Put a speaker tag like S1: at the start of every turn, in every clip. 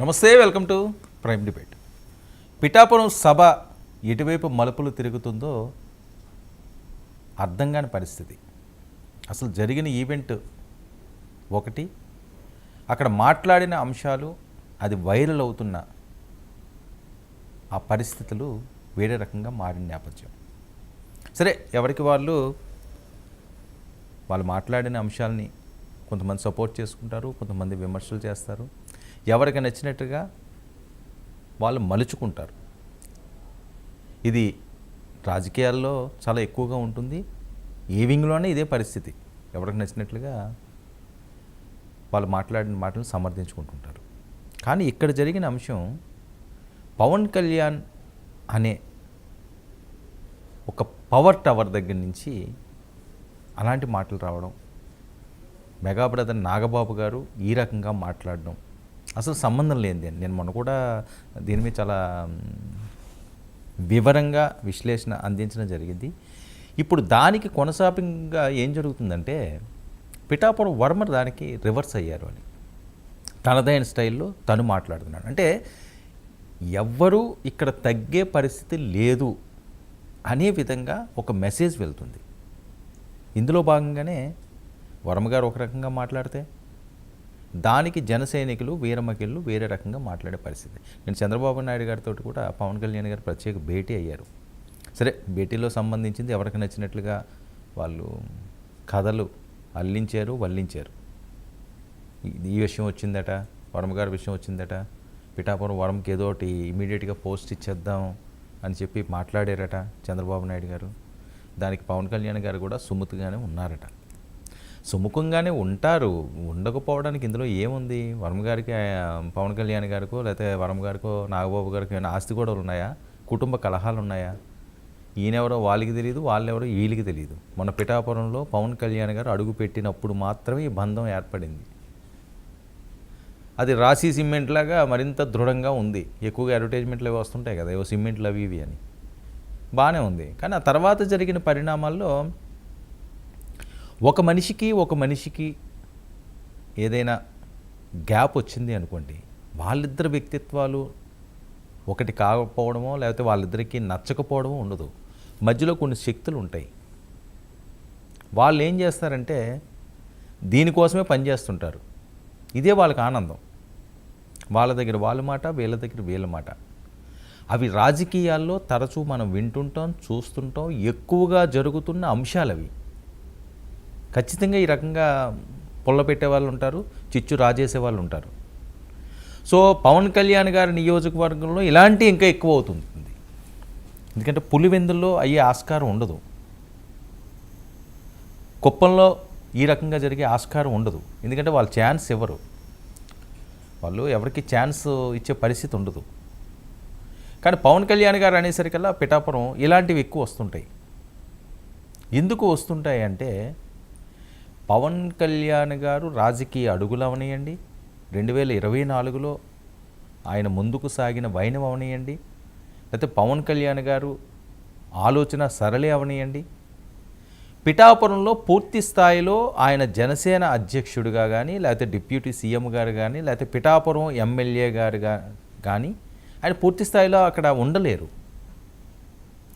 S1: నమస్తే welcome to prime debate. Pithapuram సభ ఎటువైపు మలుపులు తిరుగుతుందో అర్థం కాని పరిస్థితి. అసలు జరిగిన ఈవెంట్ ఒకటి అక్కడ మాట్లాడిన అంశాలు అది వైరల్ అవుతున్న ఆ పరిస్థితులు వేరే రకంగా మారిన నేపథ్యం. సరే ఎవరికి వాళ్ళు వాళ్ళు మాట్లాడిన అంశాలని కొంతమంది సపోర్ట్ చేసుకుంటారు కొంతమంది విమర్శలు చేస్తారు. ఎవరికి నచ్చినట్టుగా వాళ్ళు మలుచుకుంటారు. ఇది రాజకీయాల్లో చాలా ఎక్కువగా ఉంటుంది. ఏ వింగ్లోనే ఇదే పరిస్థితి. ఎవరికి నచ్చినట్లుగా వాళ్ళు మాట్లాడిన మాటలు సమర్థించుకుంటుంటారు. కానీ ఇక్కడ జరిగిన అంశం పవన్ కళ్యాణ్ అనే ఒక పవర్ టవర్ దగ్గర నుంచి అలాంటి మాటలు రావడం మెగా బ్రదర్ నాగబాబు గారు ఈ రకంగా మాట్లాడడం అసలు సంబంధం లేనిది నేను మొన్న కూడా దీని మీద చాలా వివరంగా విశ్లేషణ అందించడం జరిగింది. ఇప్పుడు దానికి కొనసాగింగా ఏం జరుగుతుందంటే పిఠాపురం వర్మ దానికి రివర్స్ అయ్యారు అని. తనదైన స్టైల్లో తను మాట్లాడుతున్నాడు. అంటే ఎవ్వరూ ఇక్కడ తగ్గే పరిస్థితి లేదు అనే విధంగా ఒక మెసేజ్ వెళ్తుంది. ఇందులో భాగంగానే వర్మ గారు ఒక రకంగా మాట్లాడితే దానికి జనసైనికులు వీరమకిళ్ళు వేరే రకంగా మాట్లాడే పరిస్థితి. నేను చంద్రబాబు నాయుడు గారితో కూడా పవన్ కళ్యాణ్ గారు ప్రత్యేక భేటీ అయ్యారు. సరే భేటీలో సంబంధించింది ఎవరికి నచ్చినట్లుగా వాళ్ళు కథలు అల్లించారు వల్లించారు. ఈ- విషయం వచ్చిందట వరమ గారి విషయం వచ్చిందట పిఠాపురం వరంకి ఏదో ఒకటి ఇమీడియట్గా పోస్ట్ ఇచ్చేద్దాం అని చెప్పి మాట్లాడారట చంద్రబాబు నాయుడు గారు. దానికి పవన్ కళ్యాణ్ గారు కూడా సుముఖంగానే ఉన్నారట. సుముఖంగానే ఉంటారు. ఉండకపోవడానికి ఇందులో ఏముంది? వరమ గారికి పవన్ కళ్యాణ్ గారికో లేకపోతే వరమ గారికో నాగబాబు గారికి ఏమైనా ఆస్తి కూడా ఉన్నాయా? కుటుంబ కలహాలు ఉన్నాయా? ఈయనెవరో వాళ్ళకి తెలియదు వాళ్ళెవరో వీళ్ళకి తెలియదు మన పిఠాపురంలో పవన్ కళ్యాణ్ గారు అడుగు పెట్టినప్పుడు మాత్రమే ఈ బంధం ఏర్పడింది. అది రాశి సిమెంట్ లాగా మరింత దృఢంగా ఉంది. ఎక్కువగా అడ్వర్టైజ్మెంట్లు అవి వస్తుంటాయి కదా ఏవో సిమెంట్లు అవి ఇవి అని. బాగానే ఉంది. కానీ ఆ తర్వాత జరిగిన పరిణామాల్లో ఒక మనిషికి ఒక మనిషికి ఏదైనా గ్యాప్ వచ్చింది అనుకోండి వాళ్ళిద్దరి వ్యక్తిత్వాలు ఒకటి కాకపోవడమో లేకపోతే వాళ్ళిద్దరికీ నచ్చకపోవడమో ఉండదు. మధ్యలో కొన్ని శక్తులు ఉంటాయి. వాళ్ళు ఏం చేస్తారంటే దీనికోసమే పనిచేస్తుంటారు ఇదే వాళ్ళకి ఆనందం. వాళ్ళ దగ్గర వాళ్ళ మాట వీళ్ళ దగ్గర వీళ్ళ మాట. అవి రాజకీయాల్లో తరచూ మనం వింటుంటాం చూస్తుంటాం ఎక్కువగా జరుగుతున్న అంశాలు అవి ఖచ్చితంగా ఈ రకంగా పొల్ల పెట్టే వాళ్ళు ఉంటారు చిచ్చు రాజేసే వాళ్ళు ఉంటారు. సో పవన్ కళ్యాణ్ గారి నియోజకవర్గంలో ఇలాంటి ఇంకా ఎక్కువ అవుతుంది. ఎందుకంటే పులివెందుల్లో అయ్యే ఆస్కారం ఉండదు. కుప్పంలో ఈ రకంగా జరిగే ఆస్కారం ఉండదు. ఎందుకంటే వాళ్ళు ఛాన్స్ ఇవ్వరు. వాళ్ళు ఎవరికి ఛాన్స్ ఇచ్చే పరిస్థితి ఉండదు. కానీ పవన్ కళ్యాణ్ గారు అనేసరికల్లా పిఠాపురం ఇలాంటివి ఎక్కువ వస్తుంటాయి. ఎందుకు వస్తుంటాయి అంటే పవన్ కళ్యాణ్ గారు రాజకీయ అడుగులు అవనియండి. రెండు వేల ఇరవై నాలుగులో ఆయన ముందుకు సాగిన వైనం అవనియండి. లేకపోతే పవన్ కళ్యాణ్ గారు ఆలోచన సరళి అవనియండి. పిఠాపురంలో పూర్తి స్థాయిలో ఆయన జనసేన అధ్యక్షుడిగా కానీ లేకపోతే డిప్యూటీ సీఎం గారు కానీ లేకపోతే పిఠాపురం ఎమ్మెల్యే గారు కానీ ఆయన పూర్తి స్థాయిలో అక్కడ ఉండలేరు.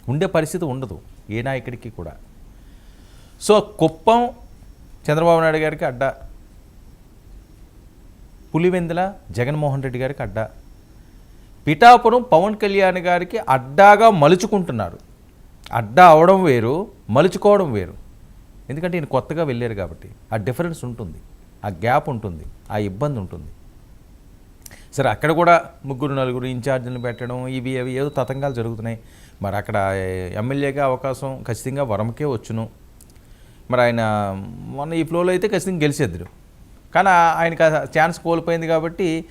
S1: ఉండే పరిస్థితి ఉండదు. ఏ నాయకుడికి కూడా. సో కుప్పం చంద్రబాబు నాయుడు గారికి అడ్డా. పులివెందుల జగన్మోహన్ రెడ్డి గారికి అడ్డా. పిఠాపురం పవన్ కళ్యాణ్ గారికి అడ్డాగా మలుచుకుంటున్నారు. అడ్డా అవడం వేరు మలుచుకోవడం వేరు. ఎందుకంటే ఈయన కొత్తగా వెళ్ళారు కాబట్టి ఆ డిఫరెన్స్ ఉంటుంది ఆ గ్యాప్ ఉంటుంది ఆ ఇబ్బంది ఉంటుంది. సరే అక్కడ కూడా ముగ్గురు నలుగురు ఇన్ఛార్జీలు పెట్టడం ఇవి అవి ఏదో తతంగాలు జరుగుతున్నాయి. మరి అక్కడ ఎమ్మెల్యేగా అవకాశం ఖచ్చితంగా వరంకే వచ్చును. మరి ఆయన మొన్న ఈ ఫ్లోలో అయితే ఖచ్చితంగా గెలిచేద్దరు కానీ ఆయనకు ఆయనకి ఛాన్స్ కోల్పోయింది కాబట్టి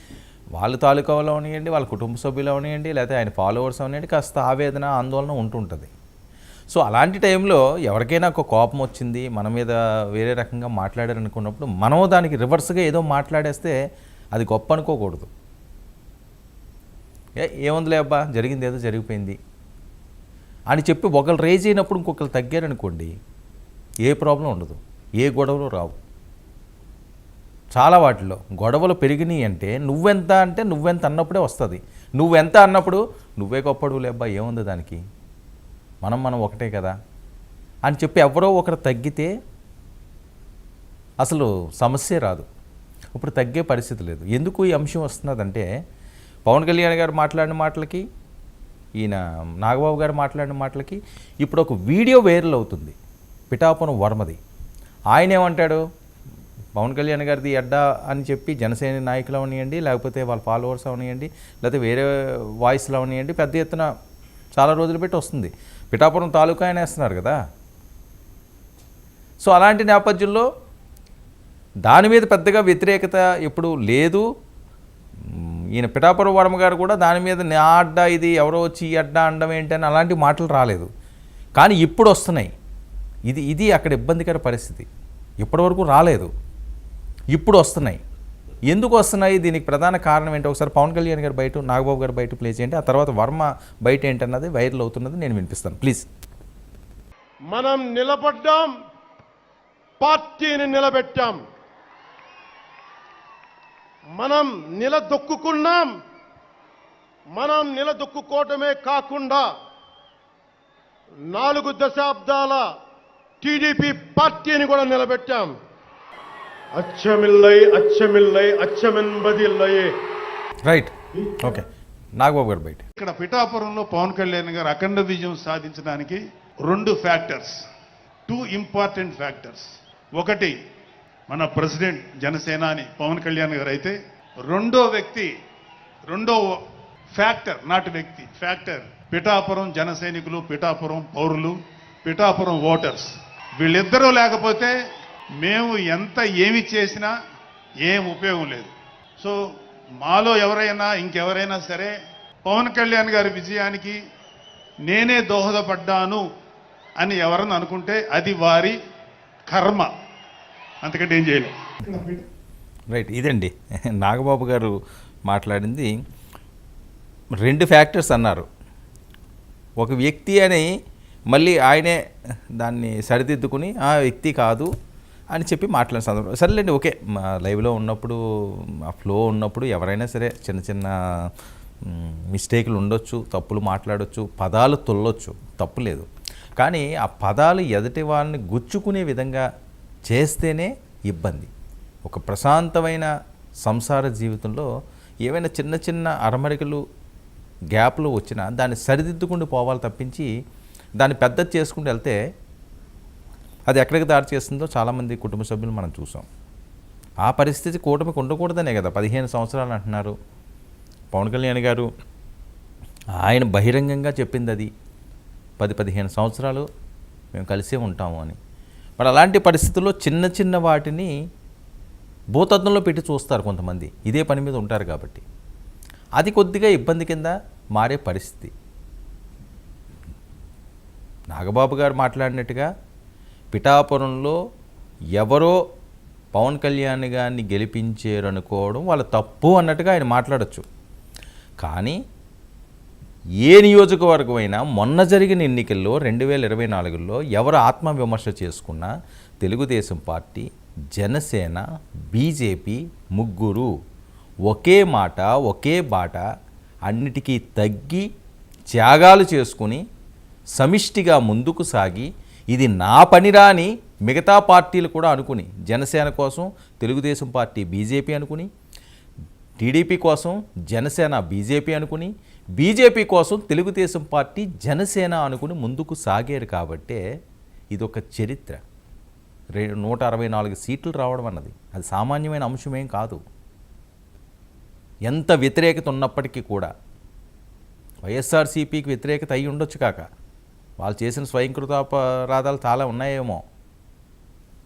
S1: వాళ్ళ తాలూకాలో అవనివ్వండి వాళ్ళ కుటుంబ సభ్యులు అవనివ్వండి లేకపోతే ఆయన ఫాలోవర్స్ అవనివ్వండి కాస్త ఆవేదన ఆందోళన ఉంటుంటుంది. సో అలాంటి టైంలో ఎవరికైనా ఒక కోపం వచ్చింది మన మీద వేరే రకంగా మాట్లాడారనుకున్నప్పుడు మనం దానికి రివర్స్గా ఏదో మాట్లాడేస్తే అది గొప్ప అనుకోకూడదు. ఏ ఏముందిలే అబ్బా జరిగింది ఏదో జరిగిపోయింది. అని చెప్పి ఒకళ్ళు రేజ్ అయినప్పుడు ఇంకొకరు తగ్గారనుకోండి ఏ ప్రాబ్లం ఉండదు. ఏ గొడవలు రావు. చాలా వాటిలో గొడవలు పెరిగినాయి అంటే నువ్వెంత అంటే నువ్వెంత అన్నప్పుడే వస్తుంది. నువ్వెంత అన్నప్పుడు నువ్వే గొప్పడు లేబ్బా ఏముంది దానికి? మనం మనం ఒకటే కదా. అని చెప్పి ఎవరో ఒకరు తగ్గితే అసలు సమస్యే రాదు. ఇప్పుడు తగ్గే పరిస్థితి లేదు. ఎందుకు ఈ అంశం వస్తున్నదంటే పవన్ కళ్యాణ్ గారు మాట్లాడిన మాటలకి ఈయన నాగబాబు గారు మాట్లాడిన మాటలకి ఇప్పుడు ఒక వీడియో వైరల్ అవుతుంది. పిఠాపురం వర్మది. ఆయన ఏమంటాడు పవన్ కళ్యాణ్ గారిది అడ్డా అని చెప్పి జనసేన నాయకులు అవనియండి లేకపోతే వాళ్ళ ఫాలోవర్స్ అవనియండి లేకపోతే వేరే వాయిస్లు అవనియండి పెద్ద ఎత్తున చాలా రోజులు పెట్టి వస్తుంది. పిఠాపురం తాలూకా ఆయన వేస్తున్నారు కదా. సో అలాంటి నేపథ్యంలో దాని మీద పెద్దగా వ్యతిరేకత ఎప్పుడు లేదు. ఈయన పిఠాపురం వర్మ గారు కూడా దాని మీద నా అడ్డా ఇది ఎవరో వచ్చి ఈ అడ్డా అండం ఏంటని అలాంటి మాటలు రాలేదు. కానీ ఇప్పుడు వస్తున్నాయి. ఇది ఇది అక్కడ ఇబ్బందికర పరిస్థితి. ఇప్పటివరకు రాలేదు. ఇప్పుడు వస్తున్నాయి. ఎందుకు వస్తున్నాయి? దీనికి ప్రధాన కారణం ఏంటి? ఒకసారి పవన్ కళ్యాణ్ గారు బయట నాగబాబు గారు బయట ప్లే చేయండి. ఆ తర్వాత వర్మ బయట ఏంటన్నది వైరల్ అవుతున్నది నేను వినిపిస్తాను. ప్లీజ్.
S2: మనం నిలబడ్డాం. పార్టీని నిలబెట్టాం. మనం నిలదొక్కుకున్నాం. మనం నిలదొక్కుకోవటమే కాకుండా నాలుగు దశాబ్దాల టీడీపీ పార్టీని కూడా నిలబెట్టాం. అచ్చమిల్లై అచ్చమిల్లై అచ్చమెన్బదిల్లై
S1: రైట్. ఓకే. నాగబాబు గారు బయట
S3: ఇక్కడ పిఠాపురంలో పవన్ కళ్యాణ్ గారు అఖండ విజయం సాధించడానికి రెండు ఫ్యాక్టర్స్ టూ ఇంపార్టెంట్ ఫ్యాక్టర్స్. ఒకటి మన ప్రెసిడెంట్ జనసేనాని పవన్ కళ్యాణ్ గారు అయితే రెండో వ్యక్తి రెండో ఫ్యాక్టర్ నాటి వ్యక్తి ఫ్యాక్టర్ పిఠాపురం జన సైనికులు పిఠాపురం పౌరులు పిఠాపురం ఓటర్స్. వీళ్ళిద్దరూ లేకపోతే మేము ఎంత ఏమి చేసినా ఏం ఉపయోగం లేదు. సో మాలో ఎవరైనా ఇంకెవరైనా సరే పవన్ కళ్యాణ్ గారి విజయానికి నేనే దోహదపడ్డాను అని ఎవరన్నా అనుకుంటే అది వారి కర్మ. అంతకంటే ఏం చేయలేదు
S1: రైట్ ఇదండి. నాగబాబు గారు మాట్లాడింది. రెండు ఫ్యాక్టర్స్ అన్నారు. ఒక వ్యక్తి అని మళ్ళీ ఆయనే దాన్ని సరిదిద్దుకుని ఆ వ్యక్తి కాదు అని చెప్పి మాట్లాడిన సందర్భం. సరేలేండి ఓకే. మా లైవ్లో ఉన్నప్పుడు ఆ ఫ్లో ఉన్నప్పుడు ఎవరైనా సరే చిన్న చిన్న మిస్టేక్లు మిస్టేకులు ఉండొచ్చు తప్పులు మాట్లాడొచ్చు పదాలు తొల్లొచ్చు తప్పు లేదు. కానీ ఆ పదాలు ఎదుటి వాళ్ళని గుచ్చుకునే విధంగా చేస్తేనే ఇబ్బంది. ఒక ప్రశాంతమైన సంసార జీవితంలో ఏవైనా చిన్న చిన్న అరమరికలు గ్యాప్లు వచ్చినా దాన్ని సరిదిద్దుకుంటూ పోవాలి తప్పించి దాన్ని పెద్దది చేసుకుంటూ వెళ్తే అది ఎక్కడికి దారి చేస్తుందో చాలామంది కుటుంబ సభ్యులు మనం చూసాం. ఆ పరిస్థితి కూటమికి ఉండకూడదనే కదా. పదిహేను సంవత్సరాలు అంటున్నారు పవన్ కళ్యాణ్ గారు. ఆయన బహిరంగంగా చెప్పింది అది. పది పదిహేను సంవత్సరాలు మేము కలిసే ఉంటాము అని. మరి అలాంటి పరిస్థితుల్లో చిన్న చిన్న వాటిని భూతత్వంలో పెట్టి చూస్తారు కొంతమంది. ఇదే పని మీద ఉంటారు కాబట్టి. అది కొద్దిగా ఇబ్బంది కింద మారే పరిస్థితి. నాగబాబు గారు మాట్లాడినట్టుగా పిఠాపురంలో ఎవరో పవన్ కళ్యాణ్ గారిని గెలిపించారు అనుకోవడం వాళ్ళ తప్పు అన్నట్టుగా ఆయన మాట్లాడచ్చు. కానీ ఏ నియోజకవర్గం అయినా మొన్న జరిగిన ఎన్నికల్లో రెండు వేల ఇరవై నాలుగులో ఎవరు ఆత్మవిమర్శ చేసుకున్నా తెలుగుదేశం పార్టీ జనసేన బీజేపీ ముగ్గురు ఒకే మాట ఒకే బాట అన్నిటికీ తగ్గి త్యాగాలు చేసుకుని సమిష్టిగా ముందుకు సాగి ఇది నా పనిరా అని మిగతా పార్టీలు కూడా అనుకుని జనసేన కోసం తెలుగుదేశం పార్టీ బీజేపీ అనుకుని టీడీపీ కోసం జనసేన బీజేపీ అనుకుని బీజేపీ కోసం తెలుగుదేశం పార్టీ జనసేన అనుకుని ముందుకు సాగారు కాబట్టే ఇదొక చరిత్ర. రే నూట అరవై నాలుగు సీట్లు రావడం అన్నది. అది సామాన్యమైన అంశమేం కాదు. ఎంత వ్యతిరేకత ఉన్నప్పటికీ కూడా వైఎస్ఆర్సీపీకి వ్యతిరేకత అయి ఉండొచ్చు కాక. వాళ్ళు చేసిన స్వయంకృతాపరాధాలు చాలా ఉన్నాయేమో.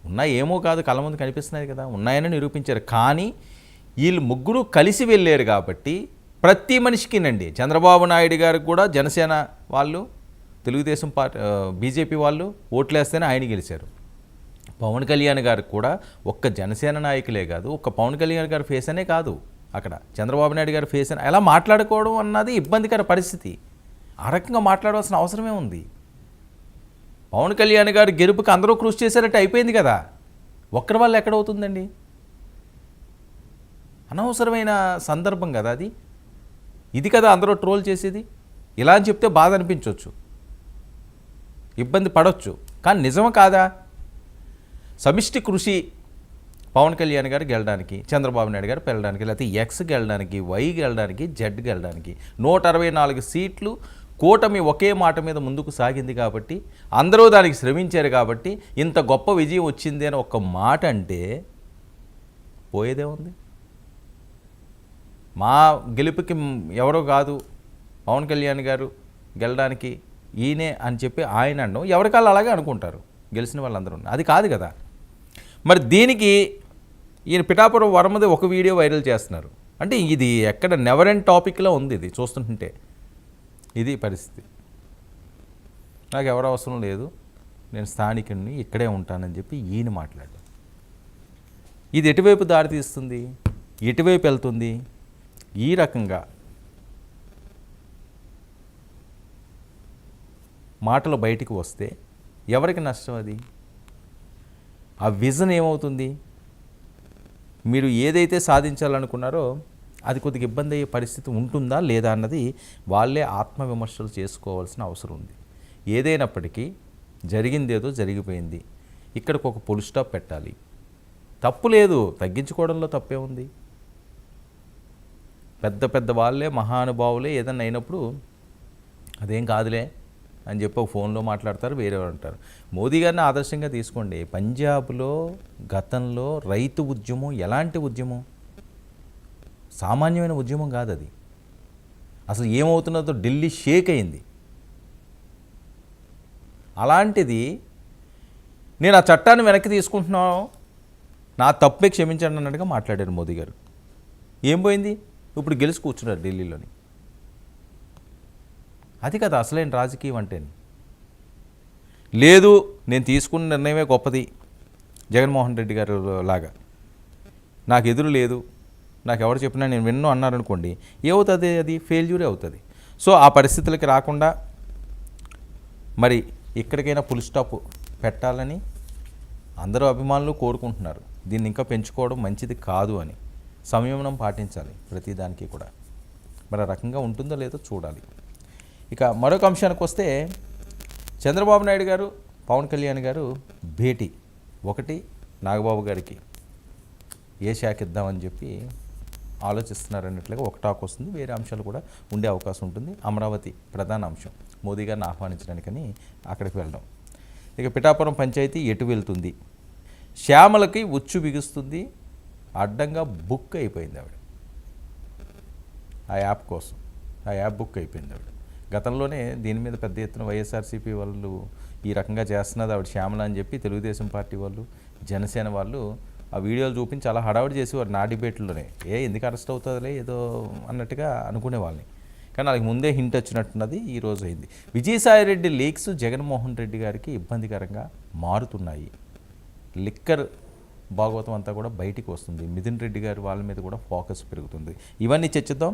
S1: ఉన్నాయేమో కాదు కళ్ళ ముందు కనిపిస్తున్నాయి కదా. ఉన్నాయని నిరూపించారు. కానీ వీళ్ళు ముగ్గురు కలిసి వెళ్ళారు కాబట్టి ప్రతి మనిషికినండి. చంద్రబాబు నాయుడు గారికి కూడా జనసేన వాళ్ళు తెలుగుదేశం పార్టీ బీజేపీ వాళ్ళు ఓట్లేస్తేనే ఆయన గెలిచారు. పవన్ కళ్యాణ్ గారికి కూడా ఒక్క జనసేన నాయకులే కాదు ఒక్క పవన్ కళ్యాణ్ గారి ఫేస్ అనే కాదు అక్కడ. చంద్రబాబు నాయుడు గారి ఫేస్ అని ఎలా మాట్లాడుకోవడం అన్నది ఇబ్బందికర పరిస్థితి. ఆ రకంగా మాట్లాడవలసిన అవసరమే ఉంది. పవన్ కళ్యాణ్ గారు గెలుపుకి అందరూ కృషి చేశారంటే అయిపోయింది కదా. ఒక్కరి వల్ల ఎక్కడవుతుందండి? అనవసరమైన సందర్భం కదా అది. ఇది కదా అందరూ ట్రోల్ చేసేది. ఇలా అని చెప్తే బాధ అనిపించవచ్చు ఇబ్బంది పడవచ్చు కానీ నిజం కాదా? సమిష్టి కృషి పవన్ కళ్యాణ్ గారు గెలడానికి చంద్రబాబు నాయుడు గారు వెళ్ళడానికి లేకపోతే ఎక్స్ గెలడానికి వై గెలడానికి జెడ్ గెలడానికి నూట అరవై నాలుగు సీట్లు కూటమి ఒకే మాట మీద ముందుకు సాగింది కాబట్టి అందరూ దానికి శ్రమించారు కాబట్టి ఇంత గొప్ప విజయం వచ్చింది అని ఒక మాట అంటే పోయేదే ఉంది. మా గెలుపుకి ఎవరో కాదు పవన్ కళ్యాణ్ గారు గెలడానికి ఈయనే అని చెప్పి ఆయన అనడం ఎవరికాళ్ళు అలాగే అనుకుంటారు గెలిచిన వాళ్ళందరూ. అది కాదు కదా. మరి దీనికి ఈయన పిఠాపురం వరమది ఒక వీడియో వైరల్ చేస్తున్నారు. అంటే ఇది ఎక్కడ నెవర్ ఎండ్ టాపిక్లో ఉంది ఇది చూస్తుంటే ఇది పరిస్థితి. నాకు ఎవరు అవసరం లేదు. నేను స్థానికుడిని ఇక్కడే ఉంటానని చెప్పి ఈయన మాట్లాడారు ఇది ఎటువైపు దారి తీస్తుంది? ఎటువైపు వెళ్తుంది? ఈ రకంగా మాటలు బయటికి వస్తే ఎవరికి నష్టం అది? ఆ విజన్ ఏమవుతుంది? మీరు ఏదైతే సాధించాలనుకున్నారో అది కొద్దిగా ఇబ్బంది అయ్యే పరిస్థితి ఉంటుందా లేదా అన్నది వాళ్ళే ఆత్మవిమర్శలు చేసుకోవాల్సిన అవసరం ఉంది. ఏదైనప్పటికీ జరిగిందేదో జరిగిపోయింది. ఇక్కడికి ఒక పొలి స్టాప్ పెట్టాలి. తప్పు లేదు తగ్గించుకోవడంలో తప్పే ఉంది. పెద్ద పెద్ద వాళ్ళే మహానుభావులే ఏదన్నా అయినప్పుడు అదేం కాదులే అని చెప్పి ఒక ఫోన్లో మాట్లాడతారు వేరే వాళ్ళు అంటారు. మోదీ గారిని ఆదర్శంగా తీసుకోండి. పంజాబ్లో గతంలో రైతు ఉద్యమం ఎలాంటి ఉద్యమం? సామాన్యమైన ఉద్యమం కాదు అది. అసలు ఏమవుతున్నదో ఢిల్లీ షేక్ అయింది. అలాంటిది నేను ఆ చట్టాన్ని వెనక్కి తీసుకుంటున్నాను. నా తప్పే క్షమించండి అన్నట్టుగా మాట్లాడారు మోదీ గారు. ఏం పోయింది? ఇప్పుడు గెలిచి కూర్చున్నారు ఢిల్లీలోని. అది కదా అసలైన రాజకీయం అంటే లేదు నేను తీసుకున్న నిర్ణయమే గొప్పది జగన్మోహన్ రెడ్డి గారు లాగా. నాకు ఎదురు లేదు. నాకు ఎవరు చెప్పినా నేను విన్ను అన్నారనుకోండి ఏమవుతుంది అది? ఫెయిల్యూరే అవుతుంది. సో ఆ పరిస్థితులకి రాకుండా మరి ఎక్కడికైనా ఫుల్ స్టాప్ పెట్టాలని అందరూ అభిమానులు కోరుకుంటున్నారు. దీన్ని ఇంకా పెంచుకోవడం మంచిది కాదు అని. సంయమనం పాటించాలి ప్రతిదానికి కూడా. మరి ఆ రకంగా ఉంటుందో లేదో చూడాలి. ఇక మరొక అంశానికి వస్తే చంద్రబాబు నాయుడు గారు పవన్ కళ్యాణ్ గారు భేటీ. ఒకటి నాగబాబు గారికి. ఏ శాఖ ఇద్దామని చెప్పి ఆలోచిస్తున్నారు అన్నట్లుగా ఒక టాక్ వస్తుంది. వేరే అంశాలు కూడా ఉండే అవకాశం ఉంటుంది. అమరావతి ప్రధాన అంశం. మోదీ గారిని ఆహ్వానించడానికని అక్కడికి వెళ్ళడం. ఇక పిఠాపురం పంచాయతీ ఎటు వెళ్తుంది? శ్యామలకి ఉచ్చు బిగుస్తుంది. అడ్డంగా బుక్ అయిపోయింది ఆవిడ. ఆ యాప్ కోసం. ఆ యాప్ బుక్ అయిపోయింది ఆవిడ. గతంలోనే దీని మీద పెద్ద ఎత్తున వైఎస్ఆర్సీపీ వాళ్ళు ఈ రకంగా చేస్తున్నది ఆవిడ శ్యామల అని చెప్పి తెలుగుదేశం పార్టీ వాళ్ళు జనసేన వాళ్ళు ఆ వీడియోలు చూపించి చాలా హడావిడి చేసేవారు నా డిబేట్లోనే. ఏ ఎందుకు అరెస్ట్ అవుతుందిలే? ఏదో అన్నట్టుగా అనుకునే వాళ్ళని కానీ వాళ్ళకి ముందే హింట్ వచ్చినట్టున్నది ఈ రోజు అయింది. విజయసాయి రెడ్డి లీక్స్ జగన్మోహన్ రెడ్డి గారికి ఇబ్బందికరంగా మారుతున్నాయి. లిక్కర్ భాగవతం అంతా కూడా బయటికి వస్తుంది. మిథున్ రెడ్డి గారి వాళ్ళ మీద కూడా ఫోకస్ పెరుగుతుంది. ఇవన్నీ చర్చిద్దాం.